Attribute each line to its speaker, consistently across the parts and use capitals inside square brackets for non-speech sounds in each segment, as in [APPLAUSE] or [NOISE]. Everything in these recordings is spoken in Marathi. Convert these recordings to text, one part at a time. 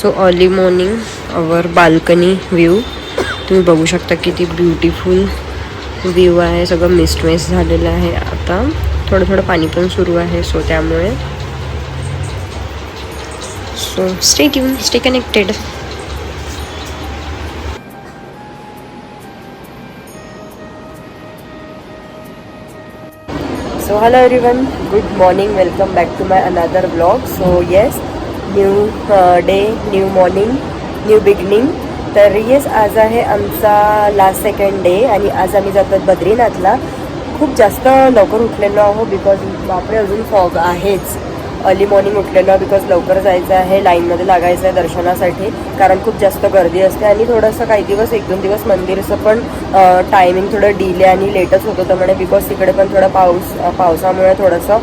Speaker 1: So early morning hour balcony view तुम्ही बघू शकता किती ब्युटिफुल व्ह्यू आहे. सगळं मिस्ट वेस्ट झालेलं आता. थोडं थोडं पण सुरू आहे सो त्यामुळे. So stay tune stay connected hello everyone, good morning, welcome back to my another vlog. So yes, new new day new morning new beginning तर येस आज आहे आमचा लास्ट सेकंड डे आणि आज आम्ही जातो बद्रीनाथला. खूप जास्त लवकर उठलेलो आहो बिकॉज बापरे अजून फॉग आहेच. अर्ली मॉर्निंग उठलेलो बिकॉज लवकर जायचं आहे लाईनमध्ये लागायचं आहे दर्शनासाठी कारण खूप जास्त गर्दी असते आणि थोडंसं काही दिवस एक दोन दिवस मंदिरचं पण टायमिंग थोडं डिले आणि लेटच होत होतं म्हणे बिकॉज तिकडे पण थोडं पाऊस पावसामुळे थोडंसं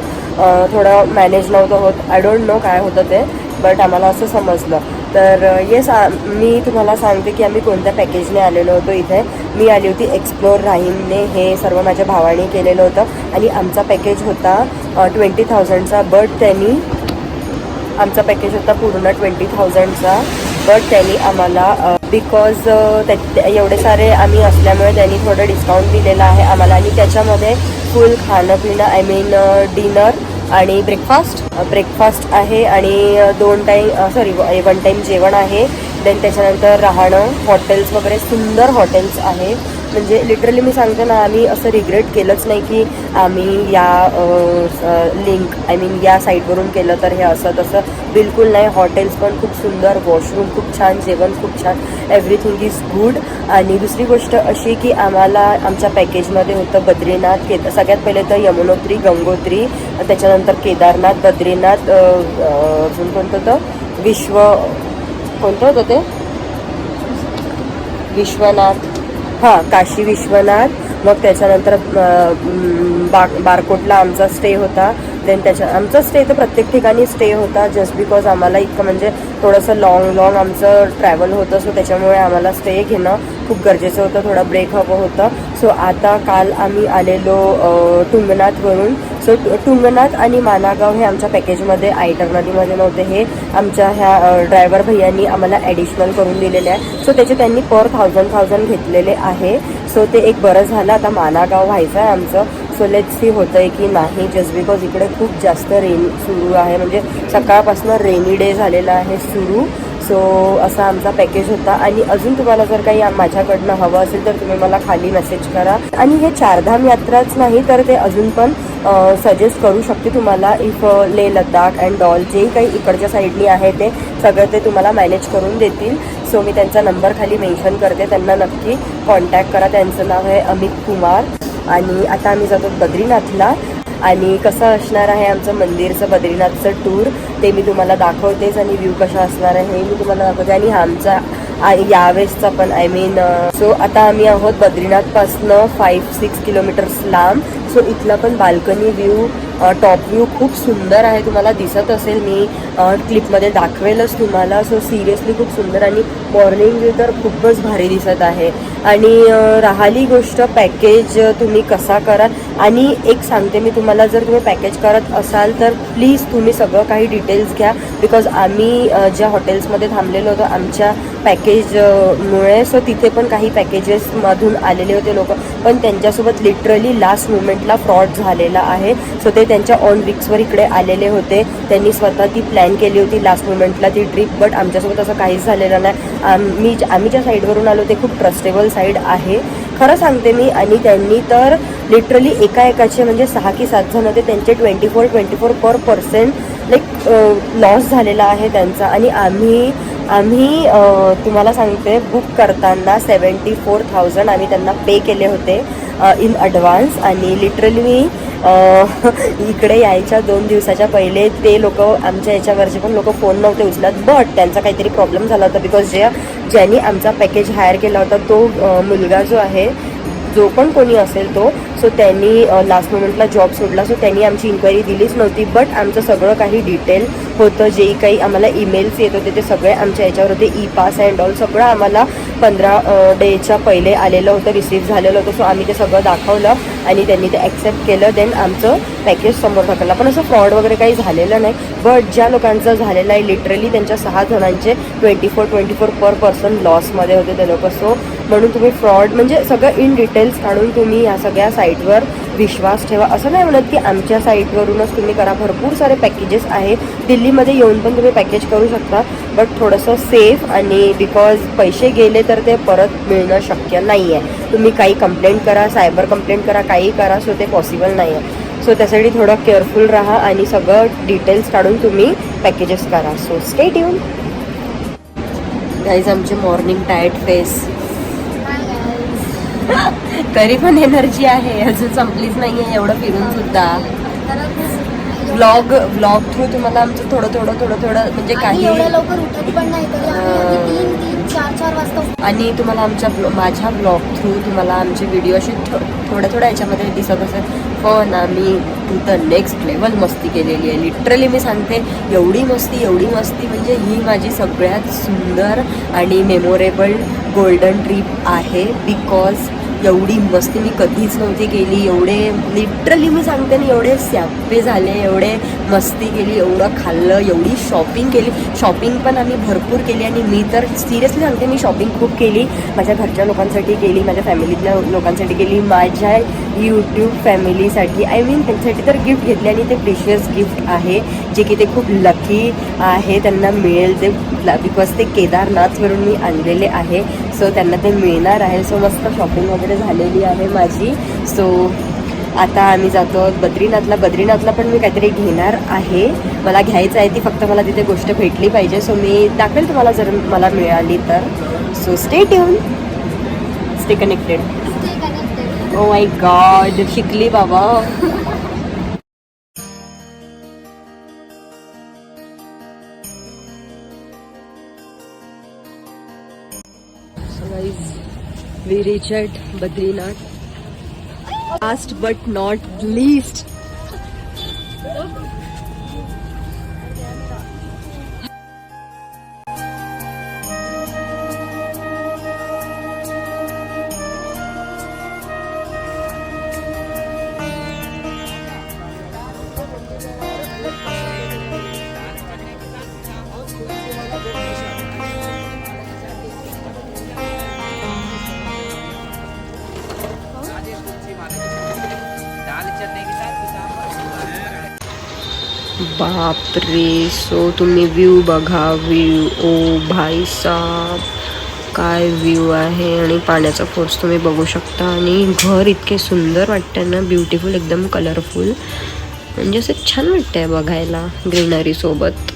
Speaker 1: थोडं मॅनेज नव्हतं होत. आय डोंट नो काय होतं ते बट आम्हाला असं समजलं. तर येस मी तुम्हाला सांगते की आम्ही कोणत्या पॅकेजने आलेलो होतो इथे. मी आली होती एक्सप्लोर राहीमने हे सर्व माझ्या भावाने केलेलं होतं. आणि आमचा पॅकेज होता ट्वेंटी थाउजंडचा बट त्यांनी आमचा पॅकेज होता पूर्ण ट्वेंटी थाउजंडचा बट त्यांनी आम्हाला बिकॉज एवढे सारे आम्ही असल्यामुळे त्यांनी थोडं डिस्काउंट दिलेलं आहे आम्हाला. आणि त्याच्यामध्ये फुल खाणं पिणं आय मीन डिनर आणि ब्रेकफास्ट ब्रेकफास्ट आहे आणि दोन टाईम सॉरी वन टाईम जेवण आहे. देन त्याच्यानंतर राहणं हॉटेल्स वगैरे सुंदर हॉटेल्स आहे. म्हणजे लिटरली मी सांगते ना आम्ही असं रिग्रेट केलंच नाही की आम्ही या लिंक आय मीन या साईटवरून केलं तर हे असं तसं. बिलकुल नाही हॉटेल्स पण खूप सुंदर वॉशरूम खूप छान जेवण खूप छान. एव्हरीथिंग इज गुड आणि दुसरी गोष्ट अशी की आम्हाला आमच्या पॅकेजमध्ये होतं बद्रीनाथ केद सगळ्यात पहिले तर यमुनोत्री गंगोत्री त्याच्यानंतर केदारनाथ बद्रीनाथ अजून कोणतं होतं? विश्व कोणतं होतं ते? विश्वनाथ. हां काशी विश्वनाथ. मग त्याच्यानंतर अं, बा बारकोटला आमचा स्टे होता. देन त्याच्या आमचा स्टे तर प्रत्येक ठिकाणी स्टे होता जस्ट बिकॉज आम्हाला इतकं म्हणजे थोडंसं लॉंग लॉंग आमचं ट्रॅव्हल होतं. सो त्याच्यामुळे आम्हाला स्टे घेणं खूप गरजेचं होतं. थोडा ब्रेक हवं होतं. सो आता काल आम्ही आलेलो तुंगनाथवरून. सो टुंगनाथ तुंगनाथ आणि मानागाव हे आमच्या पॅकेजमध्ये आयटर नदीमध्ये नव्हते. हे आमच्या ह्या ड्रायव्हर भैयांनी आम्हाला ॲडिशनल करून दिलेले आहे. सो त्याचे त्यांनी पर थाउजंड थाउजंड घेतलेले आहे. सो ते एक बरं झालं. आता मानागाव व्हायचं आहे आमचं. सो लेट सी होतं आहे की नाही जस्ट बिकॉज इकडे खूप जास्त रेन सुरू आहे. म्हणजे सकाळपासून रेनी डे झालेला आहे सुरू. सो असा आमचा पॅकेज होता. आणि अजून तुम्हाला जर काही माझ्याकडनं हवं असेल तर तुम्ही मला खाली मेसेज करा. आणि हे चारधाम यात्राच नाही तर ते अजून पण सजेस्ट करू शकते तुम्हाला इफ ले लद्दाख अँड डॉल जे काही इकडच्या साईडनी आहे ते सगळं ते तुम्हाला मॅनेज करून देतील. सो मी त्यांचा नंबर खाली मेन्शन करते. त्यांना नक्की कॉन्टॅक्ट करा. त्यांचं नाव आहे अमित कुमार. आणि आता आम्ही जातो बद्रीनाथला. आणि कसं असणार आहे आमचं मंदिरचं बद्रीनाथचं टूर ते मी तुम्हाला दाखवतेच आणि व्ह्यू कशा असणार आहे हे मी तुम्हाला दाखवते. आणि हा आमचा यावेळेसचा पण आय मीन सो आता आम्ही आहोत बद्रीनाथपासनं फाईव्ह सिक्स किलोमीटर्स लांब. सो इथला पण बाल्कनी व्ह्यू टॉप व्ह्यू खूप सुंदर आहे तुम्हाला दिसत असेल मी क्लिपमध्ये दाखवेलच तुम्हाला. सो सिरियसली खूप सुंदर आणि मॉर्निंग व्ह्यू तर खूपच भारी दिसत आहे. आणि राहिली गोष्ट पॅकेज तुम्ही कसा कराल? आणि एक सांगते मी तुम्हाला जर तुम्ही पॅकेज करत असाल तर प्लीज तुम्ही सगळं काही डिटेल्स घ्या. बिकॉज आम्ही ज्या हॉटेल्समध्ये थांबलेलो होतो आमच्या पॅकेजमुळे सो तिथे पण काही पॅकेजेसमधून आलेले होते लोक. पण त्यांच्यासोबत लिटरली लास्ट मुमेंटला फ्रॉड झालेला आहे. सो ते त्यांच्या ऑन विक्सवर इकडे आलेले होते. त्यांनी स्वतः ती प्लॅन केली होती लास्ट मुमेंटला ती ट्रिप बट आमच्यासोबत असं काहीच झालेलं नाही. आम्ही आम्ही ज्या साईडवरून आलो ते खूप ट्रस्टेबल साईड आहे. खरं सांगते मी आणि त्यांनी तर लिटरली एका एकाचे म्हणजे सहा की सात जण होते त्यांचे twenty four twenty four per percent like loss झालेला आहे त्यांचा. आणि आम्ही आम्ही तुम्हाला सांगते बुक करताना सेवन्टी फोर थाउजंड आम्ही त्यांना पे केले होते. इन ॲडव्हान्स आणि लिटरली मी [LAUGHS] इकडे यायच्या दोन दिवसाच्या पहिले ते लोक आमच्या याच्यावरचे पण लोक फोन नव्हते उचलत. बट त्यांचा काहीतरी प्रॉब्लेम झाला होता बिकॉज ज्या ज्यांनी आमचा पॅकेज हायर केला होता तो मुलगा जो आहे जो पण कोणी असेल तो सो त्यांनी लास्ट मोमेंटला जॉब सोडला सो त्यांनी आमची इन्क्वायरी दिलीच नव्हती बट आमचं सगळं काही डिटेल होतं जे काही आम्हाला ईमेल्स येत होते ते सगळे आमच्या याच्यावर होते ई पास अँड ऑल सगळं आम्हाला पंधरा डेच्या पहिले आलेलं होतं रिसीव्ह झालेलं होतं सो आम्ही ते सगळं दाखवलं आणि त्यांनी ते ॲक्सेप्ट केलं देन आमचं पॅकेज समोर ढकललं. पण असं फ्रॉड वगैरे काही झालेलं नाही बट ज्या लोकांचं झालेलं आहे लिटरली त्यांच्या सहा जणांचे twenty four twenty four per person लॉसमध्ये होते ते लोक सो म्हणून तुम्ही फ्रॉड म्हणजे सगळं इन डिटेल्स काढून तुम्ही या सगळ्या साईटवर विश्वास ठेवा. असं नाही म्हणत की आमच्या साईटवरूनच तुम्ही करा. भरपूर सारे पॅकेजेस आहे दिल्लीमध्ये येऊन पण तुम्ही पॅकेज करू शकता. बट थोडंसं सेफ आणि बिकॉज पैसे गेले तर ते परत मिळणं शक्य नाही आहे तुम्ही काही कंप्लेंट करा सायबर कंप्लेंट करा काही करा सो ते पॉसिबल नाही आहे सो त्यासाठी थोडं केअरफुल राहा आणि सगळं डिटेल्स काढून तुम्ही पॅकेजेस करा. सो स्टे ट्यून गाईज आमचे मॉर्निंग डायट फेस तरी पण एनर्जी आहे. अजून संपलीच नाही आहे एवढं फिरून सुद्धा. व्लॉग व्लॉग थ्रू तुम्हाला आमचं थोडं थोडं थोडं थोडं म्हणजे काही. आणि तुम्हाला आमच्या ब्लॉ माझ्या ब्लॉग थ्रू तुम्हाला आमचे व्हिडिओ असे थोड्या थोड्या याच्यामध्ये दिसत असेल. पण आम्ही द नेक्स्ट लेवल मस्ती केलेली आहे. लिटरली मी सांगते एवढी मस्ती एवढी मस्ती म्हणजे ही माझी सगळ्यात सुंदर आणि मेमोरेबल गोल्डन ट्रिप आहे. बिकॉज एवढी मस्ती मी कधीच नव्हती केली. एवढे लिटरली मी सांगते ना एवढे सॅप्पे झाले एवढे मस्ती केली एवढं खाल्लं एवढी शॉपिंग केली. शॉपिंग पण आम्ही भरपूर केली आणि मी तर सिरियसली सांगते मी शॉपिंग खूप केली. माझ्या घरच्या लोकांसाठी केली माझ्या फॅमिलीतल्या लोकांसाठी केली माझ्या यूट्यूब फॅमिलीसाठी आय मीन त्यांच्यासाठी तर गिफ्ट घेतले आणि ते प्रेशियस गिफ्ट आहे जे की ते खूप लकी आहे. त्यांना मिळेल ते बिकॉज ते केदारनाथवरून मी आणलेले आहे. सो त्यांना ते मिळणार आहे. सो मस्त शॉपिंग वगैरे झालेली आहे माझी. सो आता आम्ही जातो बद्रीनाथला. बद्रीनाथला पण मी काहीतरी घेणार आहे. मला घ्यायचं आहे ती फक्त मला तिथे गोष्ट भेटली पाहिजे. सो मी दाखवेल तुम्हाला जर मला मिळाली तर. So stay tune stay connected. Oh my god शिकली बाबा. We reached Badrinath. Last but not least, बापरे सो तुम्ही व्ह्यू बघा व्ह्यू ओ भाई साब काय व्ह्यू आहे आणि पाण्याचा फोर्स तुम्ही बघू शकता. आणि घर इतके सुंदर वाटतं ना ब्युटिफुल एकदम कलरफुल म्हणजे असं छान वाटतंय बघायला ग्रीनरीसोबत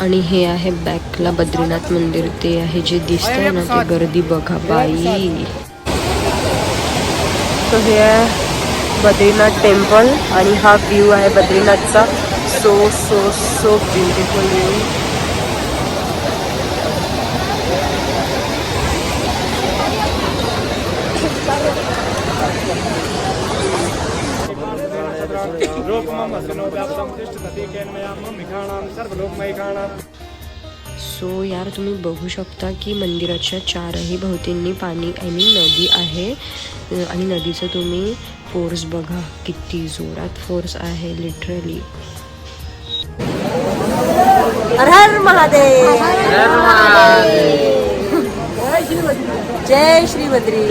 Speaker 1: आणि हे आहे बॅकला बद्रीनाथ मंदिर. ते आहे जे दिसतंय ना ते गर्दी बघा बाई. तर हे आहे बद्रीनाथ टेम्पल आणि हा व्ह्यू आहे बद्रीनाथचा. So so so beautiful view so यार तुम्ही बघू शकता की मंदिराच्या चारही भोवतींनी पाणी आय मीन नदी आहे. आणि नदीचं तुम्ही फोर्स बघा किती जोरात फोर्स आहे लिटरली हर हर महादेव! जय श्री बद्री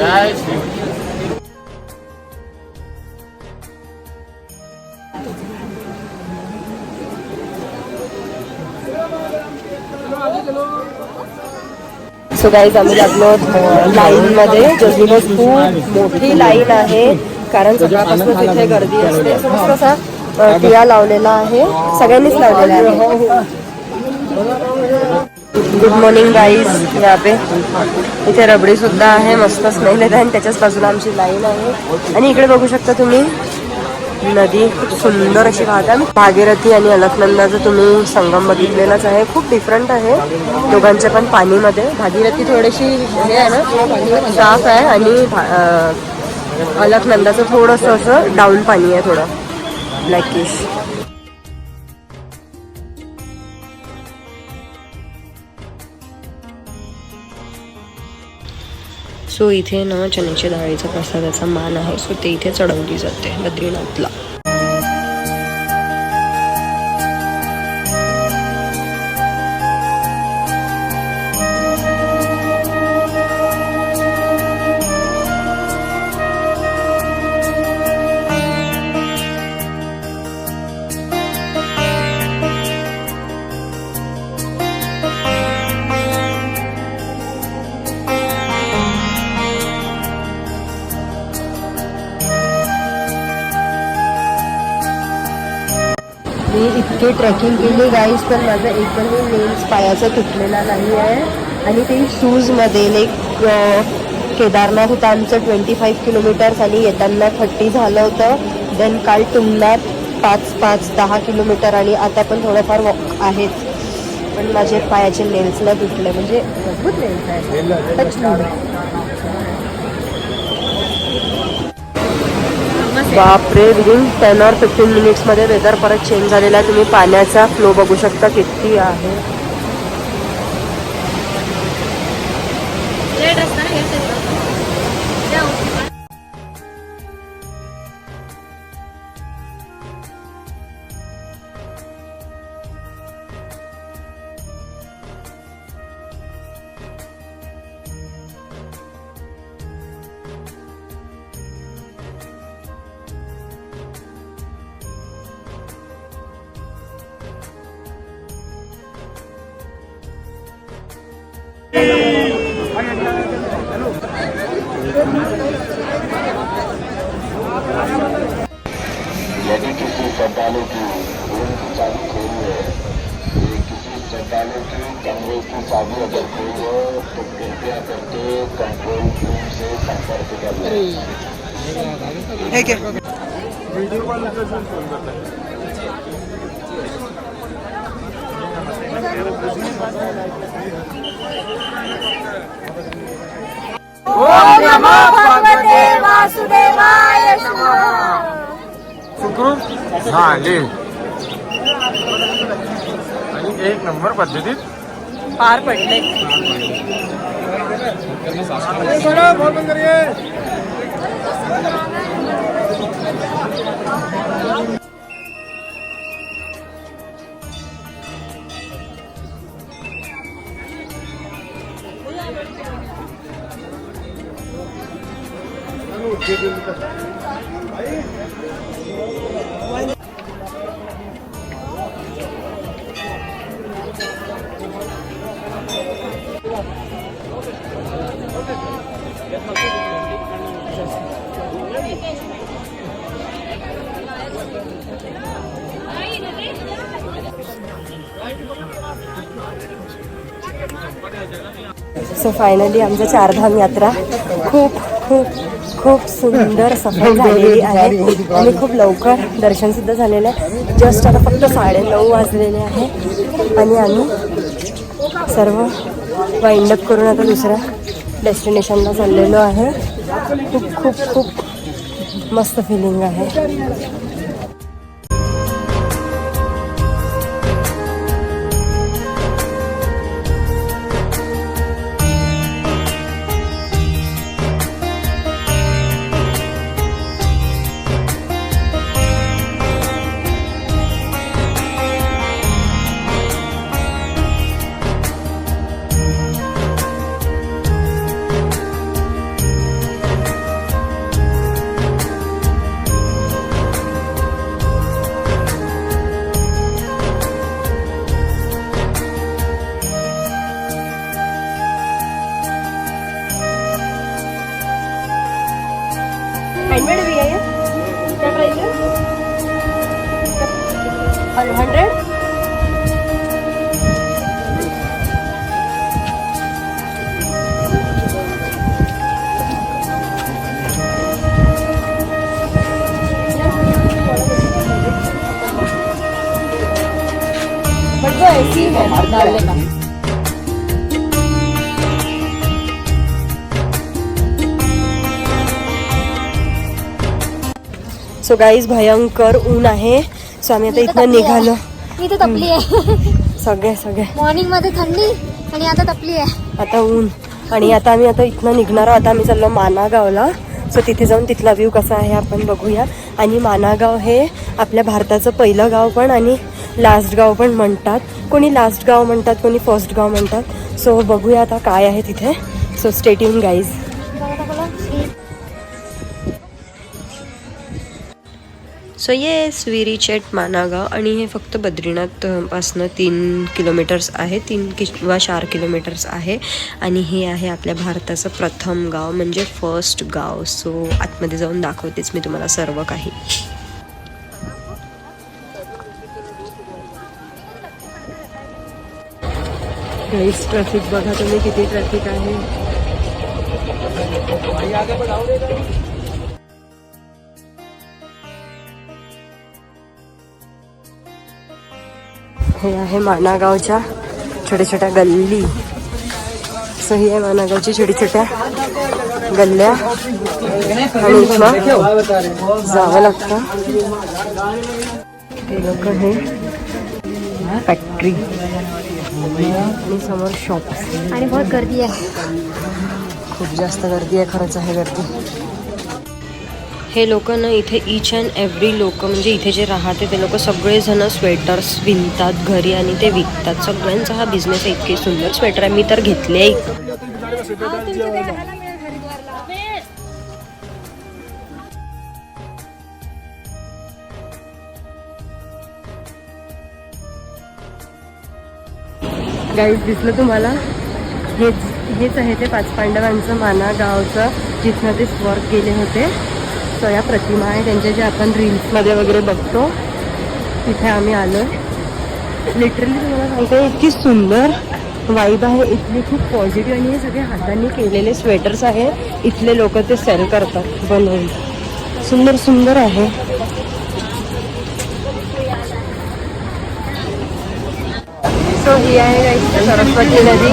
Speaker 1: सो गाईज आम्ही लागलो लाईनमध्ये. खूप मोठी लाईन आहे. कारण सकाळपासून तिथे गर्दी असते. So मस्त असा टिया लावलेला आहे. सगळ्यांनीच लावलेला आहे. गुड मॉर्निंग गाईज या पे इथे रबडी सुद्धा आहे. मस्त स्मेल येत आहे. आणि त्याच्याच बाजूला आमची लाईन आहे. आणि इकडे बघू शकता तुम्ही नदी खूप सुंदर अशी वाहत. आहे भागीरथी आणि अलकनंदाचं तुम्ही संगम बघितलेलाच आहे. खूप डिफरंट आहे. दोघांच्या पण पाणीमध्ये. भागीरथी थोडीशी हे आहे ना साफ आहे. आणि भा- अलकनंदाचं थोडंसं असं डाऊन पाणी आहे थोडं. ब्लॅकिश सो इथे ना चण्याच्या डाळीचा प्रसादाचा मान आहे. सो ते इथे चढवली जाते बद्रीनाथला मी इतकी ट्रेकिंग केली गाईज पण माझा एकही नेल्स पायाचा तुटलेला नाही आहे आणि ते शूजमध्ये लाईक केदारनाथ होतं आमचं ट्वेंटी फाईव्ह किलोमीटर्स आणि येताना थर्टी झालं होतं. देन काल तुंगनाथ पाच पाच दहा किलोमीटर आणि आता पण थोडंफार वॉक आहेच पण माझे पायाचे नेल्सला तुटले म्हणजे मजबूत नेल्स आहे बापरे विदिन टेन ऑर फिफ्टीन मिनिट्समध्ये वेदर परत चेंज झालेला आहे. तुम्ही पाण्याचा फ्लो बघू शकता किती आहे.
Speaker 2: यदि किसी श्रद्धालु की रूम की चाबी खोई है किसी श्रद्धालु की कमरे की चाबी अगर खोई है तो कृपया करके कंट्रोल रूम से संपर्क कर लें
Speaker 3: सुखरूप? झाले आणि एक नंबर पद्धतीत?
Speaker 1: पार पडले. सो फायनली आमचं चारधाम यात्रा खूप खूप खूप सुंदर [LAUGHS] सफल झालेली आहे. आणि खूप लवकर दर्शन सुद्धा झालेलं आहे. जस्ट आता फक्त साडेनऊ वाजलेले आहे. आणि आम्ही सर्व वाइंड अप करून आता दुसऱ्या डेस्टिनेशनला चाललेलो आहे. खूप खूप खूप मस्त फिलिंग आहे. सो गाईज भयंकर ऊन आहे. सो आम्ही आता इथनं निघालो.
Speaker 4: मी तर तपली आहे. [LAUGHS]
Speaker 1: सगळे सगळे.
Speaker 4: मॉर्निंगमध्ये थंडी आणि आता तपली आहे.
Speaker 1: आता ऊन. आणि आता आम्ही आता इथनं निघणार आहोत. आता आम्ही चाललो मानागावला. सो तिथे जाऊन तिथला व्ह्यू कसा आहे आपण बघूया. आणि मानागाव हे आपल्या भारताचं पहिलं गाव पण आणि लास्ट गाव पण म्हणतात. कोणी लास्ट गाव म्हणतात कोणी फर्स्ट गाव म्हणतात. सो बघूया आता काय आहे तिथे. So stay tune guys so ये एट मानागाव आणि हे फक्त बद्रीनाथपासनं तीन किलोमीटर्स आहे. तीन किंवा चार किलोमीटर्स आहे. आणि हे आहे आपल्या भारताचं प्रथम गाव म्हणजे फर्स्ट गाव. सो आतमध्ये जाऊन दाखवतेच मी तुम्हाला सर्व काही. ट्रॅफिक बघा तुम्ही किती ट्रॅफिक आहे. हे आहे मानागावच्या छोट्या छोट्या गल्ली. सो ही आहे मानागावची छोटी छोट्या गल्ल्या. आणि इथनं जावं लागतं. हे लोक हे फॅक्टरी आणि समोर शॉप
Speaker 4: आणि बहुत गर्दी आहे.
Speaker 1: खूप जास्त गर्दी आहे खरंच आहे गर्दी. हे लोक ना इथे इच अँड एव्हरी लोक म्हणजे इथे जे राहते ते लोक सगळेजण स्वेटर्स विणतात घरी आणि ते विकतात. सगळ्यांचा हा बिझनेस आहे इतके सुंदर स्वेटर आहे. मी तर घेतले आहे गाईज दिसलं तुम्हाला? हेच हेच आहे ते पाच पांडवांचं माना गावचं जिथनं ते स्वर्ग गेले होते. सो या प्रतिमा आहे. त्यांच्या जे आपण रील्समध्ये वगैरे बघतो तिथे आम्ही आलो लिटरली तुम्हाला सांगते इतकी सुंदर वाईब आहे. इथली खूप पॉझिटिव्ह आणि हे सगळे हातांनी केलेले स्वेटर्स आहे इथले लोक ते सेल करतात बनवून. सुंदर सुंदर आहे. सो ही आहे सरस्वती नदी.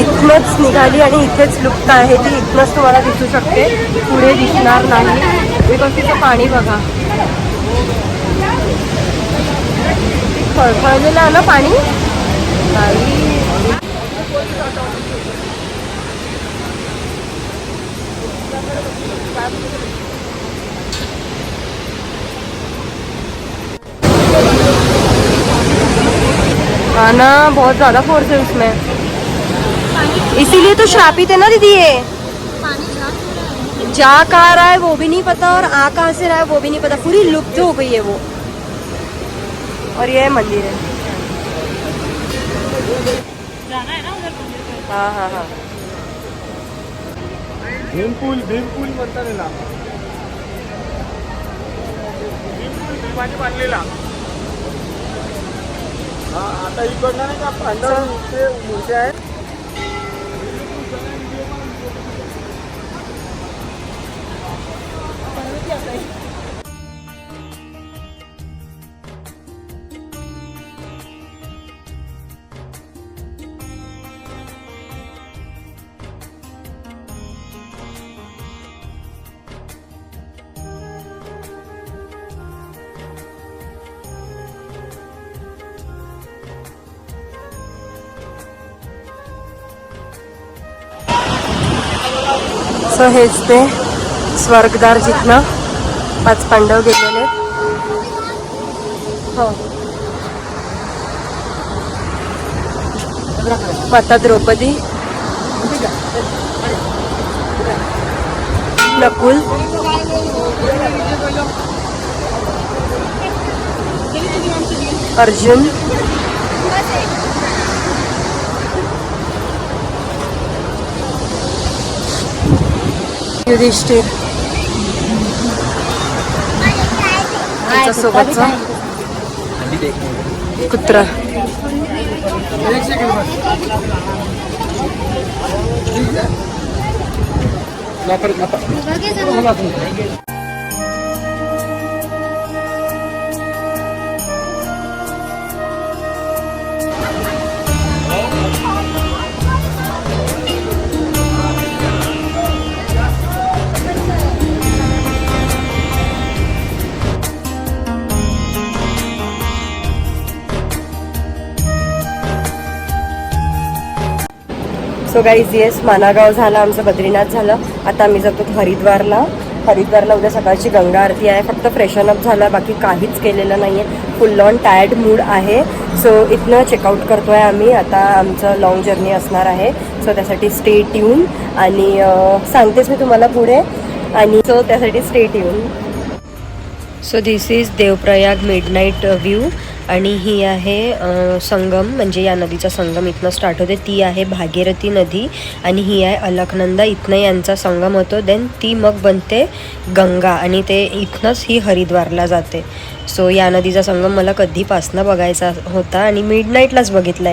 Speaker 1: इथनंच निघाली आणि इथेच लुप्त आहे ती. इथनंच तुम्हाला दिसू शकते. पुढे दिसणार नाही. बिकॉज तिचं पाणी बघा. फळफळलेलं आलं पाणी? नाही ना बहुत ज्यादा फोर्स है उसमें. इसीलिए तो श्रापित है ना दीदी ये? जा कहाँ रहा है वो भी नहीं पता और आ कहाँ से रहा है वो भी नहीं पता। पूरी लुप्त हो गई है वो। और ये मंदिर है। हाँ हाँ हाँ
Speaker 3: भीमपूल भीमपूल म्हणतात याला भीमपूल भीमाने बांधलेला। हा आता इकडनं नाही का पांडवांचे मूर्ती आहे.
Speaker 1: सो हेच ते स्वर्गदार जिथनं पाच पांडव गेलेले हो. माता द्रौपदी. नकुल. अर्जुन. युधिष्ठिर. त्याच्या सोबतचा कुत्रा. सो गाईज येस मानागाव झालं आमचं बद्रीनाथ झालं. आता आम्ही जातो हरिद्वारला. हरिद्वारला उद्या सकाळची गंगा आरती आहे. फक्त फ्रेशन अप झालं बाकी काहीच केलेलं नाही आहे फुल ऑन टायर्ड मूड आहे. सो इथनं चेकआउट करतो आहे आम्ही. आता आमचं लाँग जर्नी असणार आहे. सो त्यासाठी स्टे ट्यून आणि सांगतेच मी तुम्हाला पुढे. आणि सो त्यासाठी stay tune so this is Devprayag midnight view आणि ही आहे संगम म्हणजे या नदीचा संगम इथनं स्टार्ट होते. ती आहे भागीरथी नदी आणि ही आहे अलकनंदा. इथनं यांचा संगम होतो. देन ती मग बनते गंगा आणि ते इथनंच ही हरिद्वारला जाते. सो या नदीचा संगम मला कधीपासनं बघायचा होता आणि मिडनाईटलाच बघितला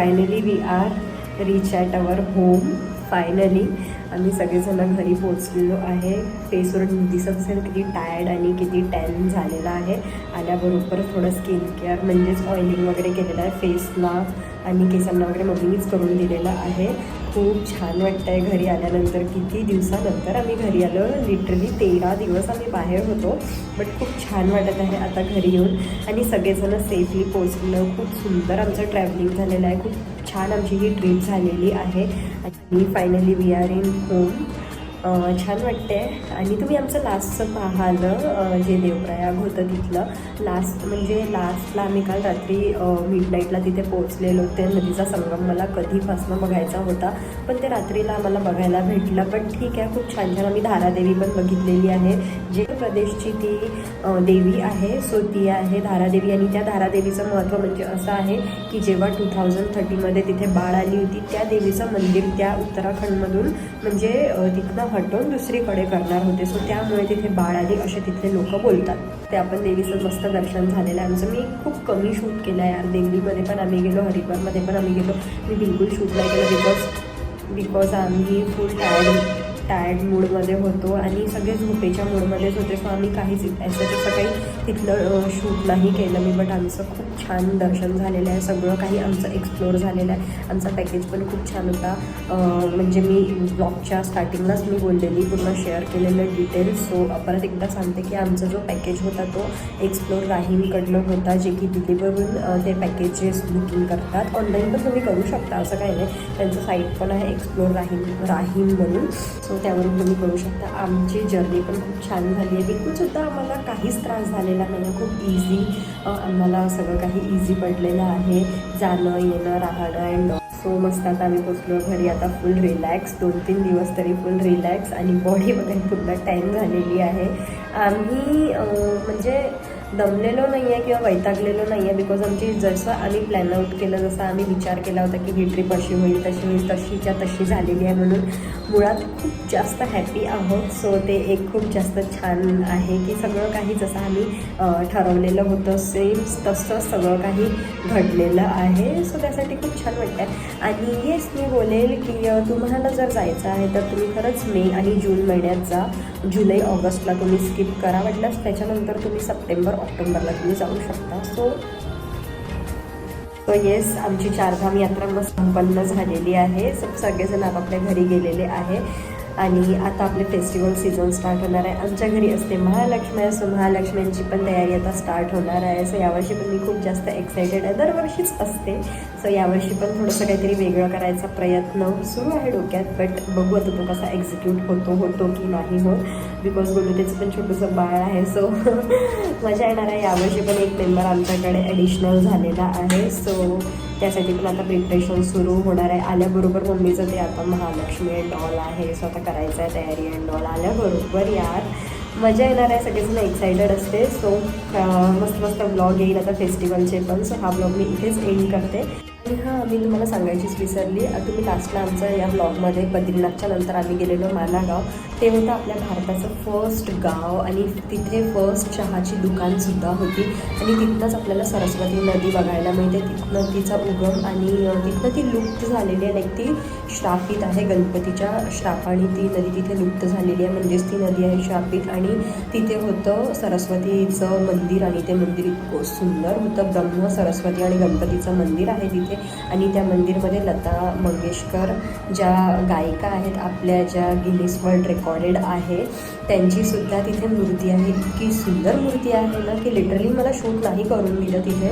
Speaker 1: finally we are reach at our home finally आम्ही सगळेजण घरी पोचलेलो आहे. फेसवर दिसत असेल किती टायर्ड आणि किती टॅन झालेला आहे. आल्याबरोबर थोडं स्किन केअर म्हणजेच ऑइलिंग वगैरे केलेलं आहे. फेसला आणि केसांना वगैरे मम्मीनीच करून दिलेलं आहे. खूप छान वाटतं आहे घरी आल्यानंतर. किती दिवसानंतर आम्ही घरी आलो. लिटरली तेरा दिवस आम्ही बाहेर होतो. बट खूप छान वाटत आहे आता घरी येऊन. आणि सगळेजण सेफली पोचलं खूप सुंदर आमचं ट्रॅव्हलिंग झालेलं आहे. खूप छान आमची ही ट्रिप झालेली आहे. आणि finally we are in home छान वाटते आणि तुम्ही आमचं लास्टचं पाहाल जे देवप्रयाग होतं तिथलं. लास्ट म्हणजे लास्टला आम्ही काल रात्री मिडनाईटला तिथे पोहोचलेलो. ते नदीचा संगम मला कधीपासून बघायचा होता. पण ते रात्रीला आम्हाला बघायला भेटलं. पण ठीक आहे खूप छान छान. आम्ही धारादेवी पण बघितलेली आहे. जे प्रदेशची ती देवी आहे सो ती आहे धारादेवी. आणि त्या धारादेवीचं महत्त्व म्हणजे असं आहे की जेव्हा टू थाउजंड थर्टीमध्ये तिथे बाळ आली होती त्या देवीचं मंदिर त्या उत्तराखंडमधून म्हणजे तिथनं हटवून दुसरीकडे करणार होते. सो त्यामुळे तिथे बाळ आली असे तिथले लोक बोलतात. ते आपण देवीचं मस्त दर्शन झालेलं आहे. आमचं मी खूप कमी शूट केलं आहे यार. दिल्लीमध्ये पण आम्ही गेलो हरिद्वारमध्ये पण आम्ही गेलो. मी बिलकुल शूट नाही केलं बिकॉज बिकॉज आम्ही फुल टायर्ड टायर्ड मूडमध्ये होतो आणि सगळे झोपेच्या मूडमध्येच होते. सो आम्ही काहीच असं तसं काही तिथलं शूट नाही केलं मी. बट आमचं खूप छान दर्शन झालेलं आहे. सगळं काही आमचं एक्सप्लोअर झालेलं आहे. आमचा पॅकेज पण खूप छान होता. म्हणजे मी ब्लॉगच्या स्टार्टिंगलाच मी बोललेली पूर्ण शेअर केलेलं डिटेल्स सो परत एकदा सांगते की आमचा जो पॅकेज होता तो एक्सप्लोर राहीमकडनं होता जे की दिल्लीवरून ते पॅकेजेस बुकिंग करतात. ऑनलाईन पण तुम्ही करू शकता असं काही नाही. त्यांचं साईट पण आहे एक्सप्लोर राहीम राहीम म्हणून सो त्यावरून तुम्ही करू शकता. आमची जर्नी पण खूप छान झाली आहे. बिलकुलसुद्धा आम्हाला काहीच त्रास झालेला नाही. आहे खूप इझी आम्हाला सगळं काही इझी पडलेलं आहे. जाणं येणं राहणं अँड सो मस्त आता आम्ही पोचलो घरी. आता फुल रिलॅक्स दोन तीन दिवस तरी फुल रिलॅक्स आणि बॉडी वगैरे पूर्ण टाईम झालेली आहे. आम्ही म्हणजे दमलेलो नाही आहे किंवा वैतागलेलो नाही आहे बिकॉज आमची जसं आम्ही प्लॅन आउट केलं जसं आम्ही विचार केला होता की ही ट्रिप अशी होईल तशी होईल तशीच्या तशी झालेली आहे म्हणून मुळात खूप जास्त हॅपी आहोत. सो ते एक खूप जास्त छान आहे की सगळं काही जसं आम्ही ठरवलेलं होतं सेम तसं सगळं काही घडलेलं आहे. सो त्यासाठी खूप छान वाटतं आहे आणि येस मी बोलेल की तुम्हाला जर जायचं आहे तर तुम्ही खरंच मे आणि जून महिन्यात जा. जुलै ऑगस्टला तुम्ही स्किप करा. वाटल्यास त्याच्यानंतर तुम्ही सप्टेंबर ऑक्टोबरला तुम्ही जाऊ शकता. सो सो येस आमची चारधाम यात्रा मस्त संपन्न झालेली आहे. सब सगळेजण आपापल्या घरी गेलेले आहे. आणि आता आपले फेस्टिवल सीझन स्टार्ट होणार आहे. आमच्या घरी असते महालक्ष्मी सो महालक्ष्म्यांची पण तयारी आता स्टार्ट होणार आहे. सो यावर्षी पण मी खूप जास्त एक्सायटेड आहे. दरवर्षीच असते. सो यावर्षी पण थोडंसं काहीतरी वेगळं करायचा प्रयत्न सुरू आहे डोक्यात बट बघू आता तो कसा एक्झिक्यूट होतो होतो की नाही हो बिकॉज गोलुतेचं पण छोटंसं बाळ आहे. सो [LAUGHS] मजा येणार आहे. यावर्षी पण एक मेंबर आमच्याकडे ॲडिशनल झालेला आहे. सो त्यासाठी पण आता प्रिपरेशन सुरू होणार आहे. आल्याबरोबर मम्मीचं ते आता महालक्ष्मी अँड ऑल आहे. सो आता करायचं आहे तयारी अँड ऑल आल्याबरोबर यार मजा येणार आहे. सगळेजण एक्सायटेड असते सो मस्त मस्त ब्लॉग येईल आता फेस्टिवलचे पण. सो हा ब्लॉग मी इथेच एंड करते. हां मी तुम्हाला सांगायचीच विसरली. तुम्ही लास्टला आमचं या ब्लॉगमध्ये बद्रीनाथच्या नंतर आम्ही गेलेलो मानागाव. ते होतं आपल्या भारताचं फर्स्ट गाव आणि तिथे फर्स्ट चहाची दुकानसुद्धा होती. आणि तिथनंच आपल्याला सरस्वती नदी बघायला मिळते. तिथनं तिचा उगम आणि तिथनं ती लुप्त झालेली आहे. लाईक ती श्रापित आहे. गणपतीच्या श्रापाने ती नदी तिथे लुप्त झालेली आहे. म्हणजेच ती नदी आहे श्रापित. आणि तिथे होतं सरस्वतीचं मंदिर आणि ते मंदिर इतकं सुंदर होतं. ब्रह्म सरस्वती आणि गणपतीचं मंदिर आहे तिथे. आणि त्या मंदिरमध्ये लता मंगेशकर ज्या गायिका आहेत आपल्या ज्या गिनीस वर्ल्ड रेकॉर्डेड आहे. त्यांची सुद्धा तिथे मूर्ती आहे. इतकी सुंदर मूर्ती आहे ना की लिटरली मला शूट नाही करून दिलं तिथे.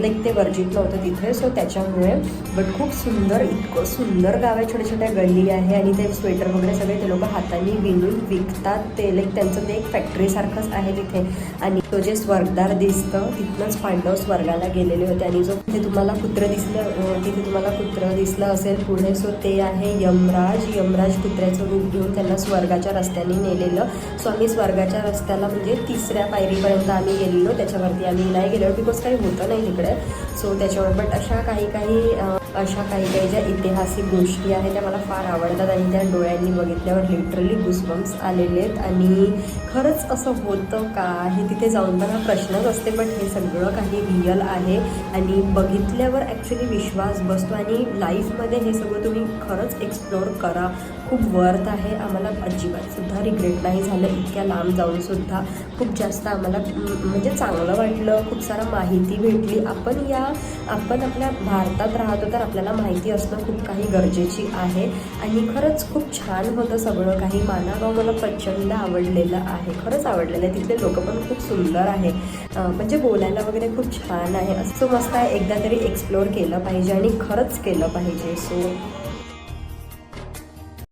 Speaker 1: लाईक ते वर्जितलं नव्हतं तिथे. सो त्याच्यामुळे बट खूप सुंदर इतकं सुंदर गाव आहे. छोट्या छोट्या गल्ली आहे आणि ते स्वेटर वगैरे सगळे ते लोक हाताने विणून विकतात. ते लाईक त्यांचं ते एक फॅक्टरीसारखंच आहे तिथे. आणि तो जे स्वर्गदार दिसतं तिथनंच पांडव स्वर्गाला गेलेले होते. आणि जो तिथे तुम्हाला कुत्रं दिसलं तिथे तुम्हाला कुत्रं दिसलं असेल पुढे सो ते आहे यमराज. यमराज कुत्र्याचं रूप घेऊन त्यांना स्वर्गाच्या रस्त्याने नेलेलं. सो आम्ही स्वर्गाच्या रस्त्याला म्हणजे तिसऱ्या पायरीपर्यंत आम्ही गेलेलो. त्याच्यावरती आम्ही नाही गेलो बिकॉज काही होतं नाही तिकडे. सो त्याच्यावर बट अशा काही काही अशा काही काही ज्या ऐतिहासिक गोष्टी आहेत त्या मला फार आवडतात. आणि त्या डोळ्यांनी बघितल्यावर लिटरली गुसबम्स आलेले आहेत. आणि खरंच असं होतं का? हे तिथे जाऊन पण हा प्रश्नच असते बट हे सगळं काही रिअल आहे. आणि बघितल्यावर ॲक्च्युली विश्वास बसतो आणि लाईफमध्ये हे सगळं तुम्ही खरंच एक्सप्लोअर करा. खूप वर्थ आहे. आम्हाला अजिबातसुद्धा रिग्रेट नाही झालं. इतक्या लांब जाऊनसुद्धा खूप जास्त आम्हाला म्हणजे चांगलं वाटलं. खूप सारं माहिती भेटली. आपण या आपण आपल्या भारतात राहतो तर आपल्याला माहिती असणं खूप काही गरजेची आहे. आणि खरंच खूप छान होतं सगळं. काही मानागाव मला प्रचंड आवडलेलं आहे. खरंच आवडलेलं आहे. तिथले लोक पण खूप सुंदर आहे. म्हणजे बोलायला वगैरे खूप छान आहे. असं मस्त आहे एकदा तरी एक्सप्लोअर केलं पाहिजे आणि खरंच केलं पाहिजे. सो